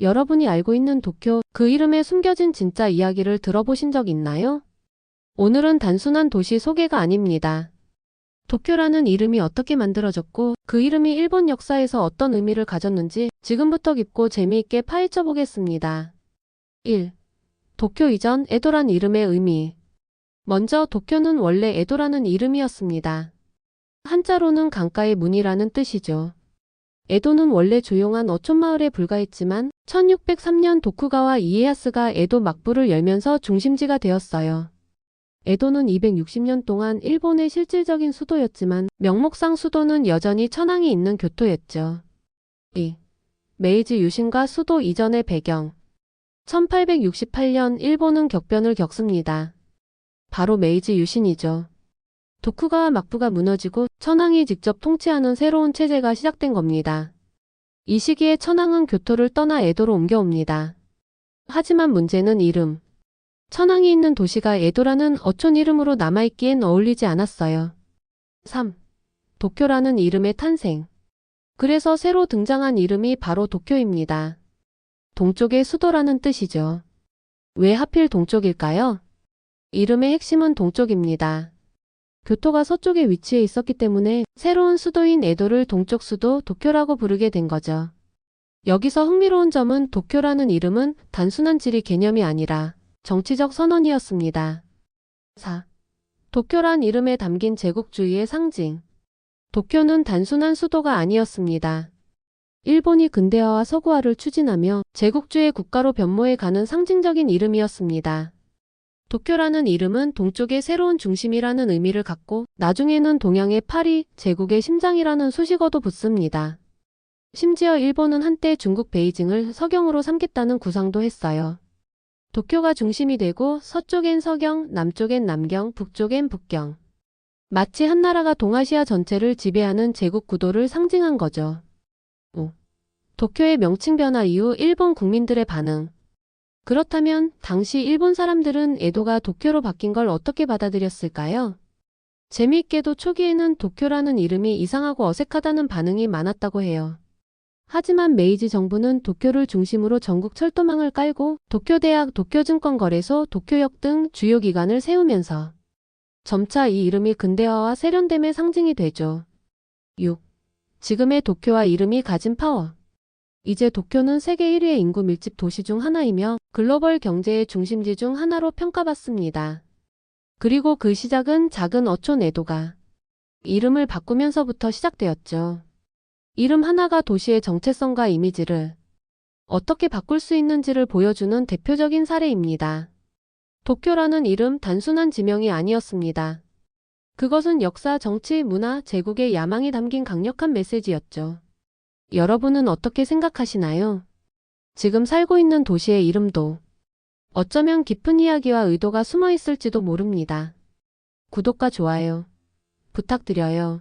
여러분이 알고 있는 도쿄, 그 이름에 숨겨진 진짜 이야기를 들어보신 적 있나요? 오늘은 단순한 도시 소개가 아닙니다. 도쿄라는 이름이 어떻게 만들어졌고 그 이름이 일본 역사에서 어떤 의미를 가졌는지 지금부터 깊고 재미있게 파헤쳐 보겠습니다. 1. 도쿄 이전 에도란 이름의 의미. 먼저 도쿄는 원래 에도라는 이름이었습니다. 한자로는 강가의 문이라는 뜻이죠. 에도는 원래 조용한 어촌 마을에 불과했지만 1603년 도쿠가와 이에야스가 에도 막부를 열면서 중심지가 되었어요. 에도는 260년 동안 일본의 실질적인 수도였지만 명목상 수도는 여전히 천황이 있는 교토였죠. 2. 메이지 유신과 수도 이전의 배경 1868년 일본은 격변을 겪습니다. 바로 메이지 유신이죠. 도쿠가와 막부가 무너지고 천황이 직접 통치하는 새로운 체제가 시작된 겁니다. 이 시기에 천황은 교토를 떠나 에도로 옮겨옵니다. 하지만 문제는 이름. 천황이 있는 도시가 에도라는 어촌 이름으로 남아있기엔 어울리지 않았어요. 3. 도쿄라는 이름의 탄생. 그래서 새로 등장한 이름이 바로 도쿄입니다. 동쪽의 수도라는 뜻이죠. 왜 하필 동쪽일까요? 이름의 핵심은 동쪽입니다. 교토가 서쪽에 위치해 있었기 때문에 새로운 수도인 에도를 동쪽 수도 도쿄라고 부르게 된 거죠. 여기서 흥미로운 점은 도쿄라는 이름은 단순한 지리 개념이 아니라 정치적 선언이었습니다. 4. 도쿄란 이름에 담긴 제국주의의 상징. 도쿄는 단순한 수도가 아니었습니다. 일본이 근대화와 서구화를 추진하며 제국주의 국가로 변모해 가는 상징적인 이름이었습니다. 도쿄라는 이름은 동쪽의 새로운 중심이라는 의미를 갖고 나중에는 동양의 파리, 제국의 심장이라는 수식어도 붙습니다. 심지어 일본은 한때 중국 베이징을 서경으로 삼겠다는 구상도 했어요. 도쿄가 중심이 되고 서쪽엔 서경, 남쪽엔 남경, 북쪽엔 북경. 마치 한 나라가 동아시아 전체를 지배하는 제국 구도를 상징한 거죠. 5. 도쿄의 명칭 변화 이후 일본 국민들의 반응. 그렇다면 당시 일본 사람들은 에도가 도쿄로 바뀐 걸 어떻게 받아들였을까요? 재미있게도 초기에는 도쿄라는 이름이 이상하고 어색하다는 반응이 많았다고 해요. 하지만 메이지 정부는 도쿄를 중심으로 전국 철도망을 깔고 도쿄대학, 도쿄증권거래소, 도쿄역 등 주요 기관을 세우면서 점차 이 이름이 근대화와 세련됨의 상징이 되죠. 6. 지금의 도쿄와 이름이 가진 파워. 이제 도쿄는 세계 1위의 인구 밀집 도시 중 하나이며 글로벌 경제의 중심지 중 하나로 평가받습니다. 그리고 그 시작은 작은 어촌 에도가 이름을 바꾸면서부터 시작되었죠. 이름 하나가 도시의 정체성과 이미지를 어떻게 바꿀 수 있는지를 보여주는 대표적인 사례입니다. 도쿄라는 이름 단순한 지명이 아니었습니다. 그것은 역사, 정치, 문화, 제국의 야망이 담긴 강력한 메시지였죠. 여러분은 어떻게 생각하시나요? 지금 살고 있는 도시의 이름도 어쩌면 깊은 이야기와 의도가 숨어 있을지도 모릅니다. 구독과 좋아요 부탁드려요.